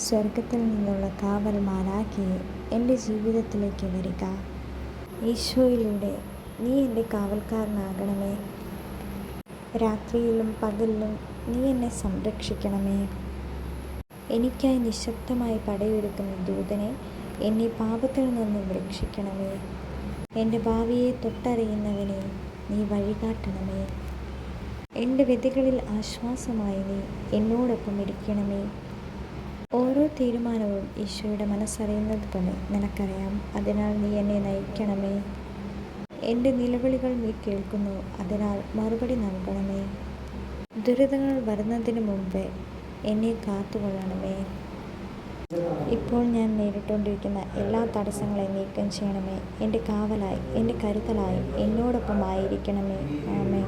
സ്വർഗത്തിൽ നിന്നുള്ള കാവൽ മാലാഖയെ എന്റെ ജീവിതത്തിലേക്ക് വരിക. ഈശോയിലൂടെ നീ എന്റെ കാവൽക്കാരനാകണമേ. രാത്രിയിലും പകലിലും നീ എന്നെ സംരക്ഷിക്കണമേ. എനിക്കായി നിശബ്ദമായി പടയൊരുക്കുന്ന ദൂതനെ എന്നെ പാപത്തിൽ നിന്നും രക്ഷിക്കണമേ. എന്റെ ഭാവിയെ തൊട്ടറിയുന്നവനെ നീ വഴികാട്ടണമേ. എന്റെ വിധികളിൽ ആശ്വാസമായി നീ എന്നോടൊപ്പം ഇരിക്കണമേ. ഓരോ തീരുമാനവും ഈശോയുടെ മനസ്സറിയുന്നത് പോലെ നിനക്കറിയാം. അതിനാൽ നീ എന്നെ നയിക്കണമേ. എന്റെ നിലവിളികൾ നീ കേൾക്കുന്നു. അതിനാൽ മറുപടി നൽകണമേ. ദുരിതങ്ങൾ വരുന്നതിന് മുമ്പേ എന്നെ കാത്തുകൊള്ളണമേ. ഇപ്പോൾ ഞാൻ നേരിട്ടുകൊണ്ടിരിക്കുന്ന എല്ലാ തടസ്സങ്ങളെയും നീക്കം ചെയ്യണമേ. എന്റെ കാവലായി എന്റെ കരുതലായി എന്നോടൊപ്പം ആയിരിക്കണമേ ആമേ